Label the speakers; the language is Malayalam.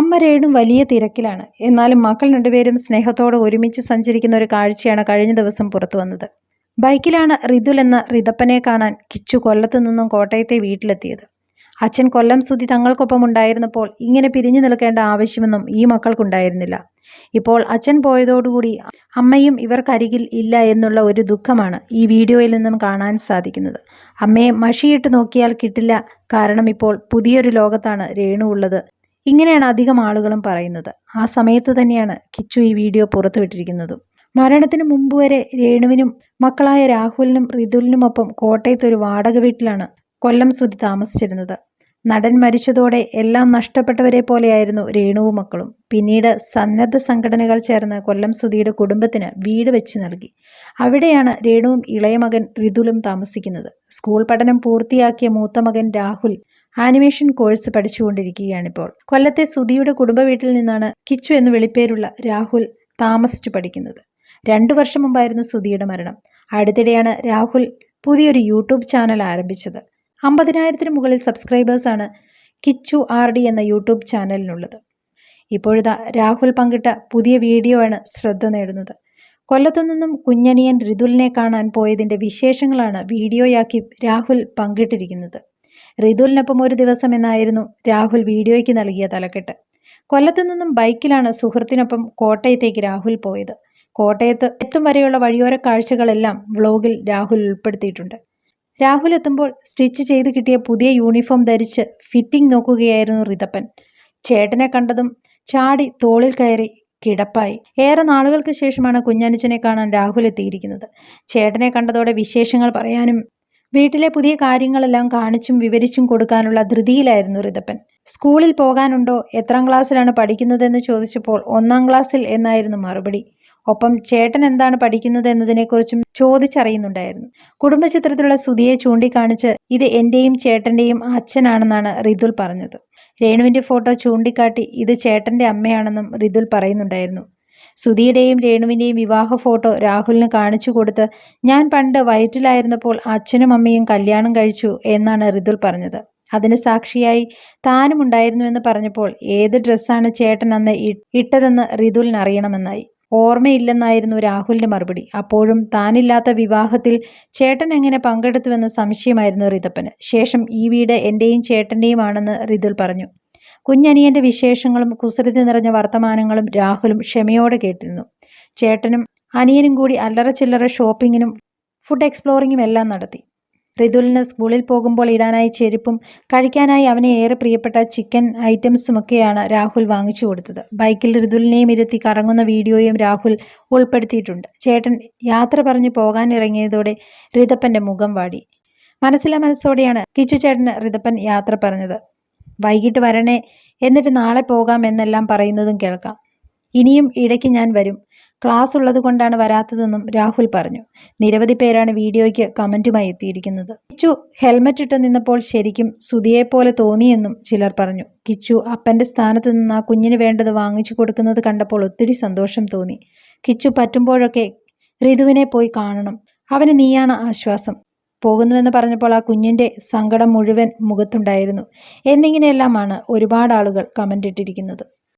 Speaker 1: അമ്മ രേണു വലിയ തിരക്കിലാണ്. എന്നാലും മക്കൾ രണ്ടുപേരും സ്നേഹത്തോടെ ഒരുമിച്ച് സഞ്ചരിക്കുന്ന ഒരു കാഴ്ചയാണ് കഴിഞ്ഞ ദിവസം പുറത്തു വന്നത്. ബൈക്കിലാണ് റിതുൽ എന്ന റിതപ്പനെ കാണാൻ കിച്ചു കൊല്ലത്തു നിന്നും കോട്ടയത്തെ വീട്ടിലെത്തിയത്. അച്ഛൻ കൊല്ലം സ്തുതി തങ്ങൾക്കൊപ്പം ഉണ്ടായിരുന്നപ്പോൾ ഇങ്ങനെ പിരിഞ്ഞു നിൽക്കേണ്ട ആവശ്യമൊന്നും ഈ മക്കൾക്കുണ്ടായിരുന്നില്ല. ഇപ്പോൾ അച്ഛൻ പോയതോടുകൂടി അമ്മയും ഇവർക്കരികിൽ ഇല്ല എന്നുള്ള ഒരു ദുഃഖമാണ് ഈ വീഡിയോയിൽ നിന്നും കാണാൻ സാധിക്കുന്നത്. അമ്മയെ മഷിയിട്ട് നോക്കിയാൽ കിട്ടില്ല. കാരണം ഇപ്പോൾ പുതിയൊരു ലോകത്താണ് രേണു ഉള്ളത്. ഇങ്ങനെയാണ് അധികം ആളുകളും പറയുന്നത്. ആ സമയത്ത് തന്നെയാണ് കിച്ചു ഈ വീഡിയോ പുറത്തുവിട്ടിരിക്കുന്നതും. മരണത്തിന് മുമ്പ് വരെ രേണുവിനും മക്കളായ രാഹുലിനും റിതുലിനുമൊപ്പം കോട്ടയത്ത് ഒരു വാടക വീട്ടിലാണ് കൊല്ലം സുധി താമസിച്ചിരുന്നത്. നടൻ മരിച്ചതോടെ എല്ലാം നഷ്ടപ്പെട്ടവരെ പോലെയായിരുന്നു രേണുവും മക്കളും. പിന്നീട് സന്നദ്ധ സംഘടനകൾ ചേർന്ന് കൊല്ലം സുധിയുടെ കുടുംബത്തിന് വീട് വെച്ച് നൽകി. അവിടെയാണ് രേണുവും ഇളയ മകൻ റിതുലും താമസിക്കുന്നത്. സ്കൂൾ പഠനം പൂർത്തിയാക്കിയ മൂത്ത മകൻ രാഹുൽ ആനിമേഷൻ കോഴ്സ് പഠിച്ചുകൊണ്ടിരിക്കുകയാണിപ്പോൾ. കൊല്ലത്തെ സുധിയുടെ കുടുംബ വീട്ടിൽ നിന്നാണ് കിച്ചു എന്ന് വിളിപ്പേരുള്ള രാഹുൽ താമസിച്ചു പഠിക്കുന്നത്. രണ്ടു വർഷം മുമ്പായിരുന്നു സുധിയുടെ മരണം. അടുത്തിടെയാണ് രാഹുൽ പുതിയൊരു യൂട്യൂബ് ചാനൽ ആരംഭിച്ചത്. അമ്പതിനായിരത്തിന് മുകളിൽ സബ്സ്ക്രൈബേഴ്സാണ് കിച്ചു ആർ ഡി എന്ന യൂട്യൂബ് ചാനലിനുള്ളത്. ഇപ്പോഴിതാ രാഹുൽ പങ്കിട്ട പുതിയ വീഡിയോ ആണ് ശ്രദ്ധ നേടുന്നത്. കൊല്ലത്തു നിന്നും കുഞ്ഞനിയൻ ഋതുലിനെ കാണാൻ പോയതിന്റെ വിശേഷങ്ങളാണ് വീഡിയോയാക്കി രാഹുൽ പങ്കിട്ടിരിക്കുന്നത്. റിതുലിനൊപ്പം ഒരു ദിവസം എന്നായിരുന്നു രാഹുൽ വീഡിയോയ്ക്ക് നൽകിയ തലക്കെട്ട്. കൊല്ലത്തു നിന്നും ബൈക്കിലാണ് സുഹൃത്തിനൊപ്പം കോട്ടയത്തേക്ക് രാഹുൽ പോയത്. കോട്ടയത്ത് എത്തും വരെയുള്ള വഴിയോര കാഴ്ചകളെല്ലാം വ്ലോഗിൽ രാഹുൽ ഉൾപ്പെടുത്തിയിട്ടുണ്ട്. രാഹുൽ എത്തുമ്പോൾ സ്റ്റിച്ച് ചെയ്ത് കിട്ടിയ പുതിയ യൂണിഫോം ധരിച്ച് ഫിറ്റിംഗ് നോക്കുകയായിരുന്നു റിതപ്പൻ. ചേട്ടനെ കണ്ടതും ചാടി തോളിൽ കയറി കിടപ്പായി. ഏറെ നാളുകൾക്ക് ശേഷമാണ് കുഞ്ഞനുജനെ കാണാൻ രാഹുൽ എത്തിയിരിക്കുന്നത്. ചേട്ടനെ കണ്ടതോടെ വിശേഷങ്ങൾ പറയാനും വീട്ടിലെ പുതിയ കാര്യങ്ങളെല്ലാം കാണിച്ചും വിവരിച്ചും കൊടുക്കാനുള്ള ധൃതിയിലായിരുന്നു റിതപ്പൻ. സ്കൂളിൽ പോകാനുണ്ടോ? എത്രാം ക്ലാസ്സിലാണ് പഠിക്കുന്നതെന്ന് ചോദിച്ചപ്പോൾ ഒന്നാം ക്ലാസ്സിൽ എന്നായിരുന്നു മറുപടി. ഒപ്പം ചേട്ടൻ എന്താണ് പഠിക്കുന്നത് എന്നതിനെക്കുറിച്ചും ചോദിച്ചറിയുന്നുണ്ടായിരുന്നു. കുടുംബചിത്രത്തിലുള്ള സുധിയെ ചൂണ്ടിക്കാണിച്ച് ഇത് എന്റെയും ചേട്ടന്റെയും അച്ഛനാണെന്നാണ് റിതുൽ പറഞ്ഞത്. രേണുവിന്റെ ഫോട്ടോ ചൂണ്ടിക്കാട്ടി ഇത് ചേട്ടന്റെ അമ്മയാണെന്നും റിതുൽ പറയുന്നുണ്ടായിരുന്നു. സുധിയുടെയും രേണുവിന്റെയും വിവാഹ ഫോട്ടോ രാഹുലിന് കാണിച്ചു കൊടുത്ത് ഞാൻ പണ്ട് വയറ്റിലായിരുന്നപ്പോൾ അച്ഛനും അമ്മയും കല്യാണം കഴിച്ചു എന്നാണ് റിതുൽ പറഞ്ഞത്. അതിന് സാക്ഷിയായി താനും ഉണ്ടായിരുന്നുവെന്ന് പറഞ്ഞപ്പോൾ ഏത് ഡ്രസ്സാണ് ചേട്ടൻ അന്ന് ഇട്ടതെന്ന് റിതുലിന് അറിയണമെന്നായി ഓർമ്മയില്ലെന്നായിരുന്നു രാഹുലിന്റെ മറുപടി. അപ്പോഴും താനില്ലാത്ത വിവാഹത്തിൽ ചേട്ടൻ എങ്ങനെ പങ്കെടുത്തുവെന്ന സംശയമായിരുന്നു റിതപ്പന്. ശേഷം ഈ വീട് എന്റെയും ചേട്ടന്റെയും ആണെന്ന് റിതുൽ പറഞ്ഞു. കുഞ്ഞനിയന്റെ വിശേഷങ്ങളും കുസൃതി നിറഞ്ഞ വർത്തമാനങ്ങളും രാഹുലും ക്ഷമയോടെ കേട്ടിരുന്നു. ചേട്ടനും അനിയനും കൂടി അല്ലറ ചില്ലറ ഷോപ്പിങ്ങിനും ഫുഡ് എക്സ്പ്ലോറിങ്ങും എല്ലാം നടത്തി. റിതുലിന് സ്കൂളിൽ പോകുമ്പോൾ ഇടാനായി ചെരുപ്പും കഴിക്കാനായി അവനെ ഏറെ പ്രിയപ്പെട്ട ചിക്കൻ ഐറ്റംസുമൊക്കെയാണ് രാഹുൽ വാങ്ങിച്ചു കൊടുത്തത്. ബൈക്കിൽ റിതുലിനെയും ഇരുത്തി കറങ്ങുന്ന വീഡിയോയും രാഹുൽ ഉൾപ്പെടുത്തിയിട്ടുണ്ട്. ചേട്ടൻ യാത്ര പറഞ്ഞു പോകാനിറങ്ങിയതോടെ റിതപ്പന്റെ മുഖം വാടി. മനസ്സിലെ മനസ്സോടെയാണ് കിച്ചു ചേട്ടന് റിതപ്പൻ യാത്ര പറഞ്ഞത്. വൈകിട്ട് വരണേ എന്നിട്ട് നാളെ പോകാം എന്നെല്ലാം പറയുന്നതും കേൾക്കാം. ഇനിയും ഇടയ്ക്ക് ഞാൻ വരും. ക്ലാസ് ഉള്ളത് കൊണ്ടാണ് വരാത്തതെന്നും രാഹുൽ പറഞ്ഞു. നിരവധി പേരാണ് വീഡിയോയ്ക്ക് കമന്റുമായി എത്തിയിരിക്കുന്നത്. കിച്ചു ഹെൽമറ്റ് ഇട്ട് നിന്നപ്പോൾ ശരിക്കും സുധിയെപ്പോലെ തോന്നിയെന്നും ചിലർ പറഞ്ഞു. കിച്ചു അപ്പന്റെ സ്ഥാനത്ത് നിന്ന് ആ കുഞ്ഞിന് വേണ്ടത് വാങ്ങിച്ചു കൊടുക്കുന്നത് കണ്ടപ്പോൾ ഒത്തിരി സന്തോഷം തോന്നി. കിച്ചു പറ്റുമ്പോഴൊക്കെ ഋതുവിനെ പോയി കാണണം. അവന് നീയാണ് ആശ്വാസം. പോകുന്നുവെന്ന് പറഞ്ഞപ്പോൾ ആ കുഞ്ഞിന്റെ സങ്കടം മുഴുവൻ മുഖത്തുണ്ടായിരുന്നു. എന്നിങ്ങനെയെല്ലാമാണ് ഒരുപാട് ആളുകൾ കമന്റ് ഇട്ടിരിക്കുന്നത്.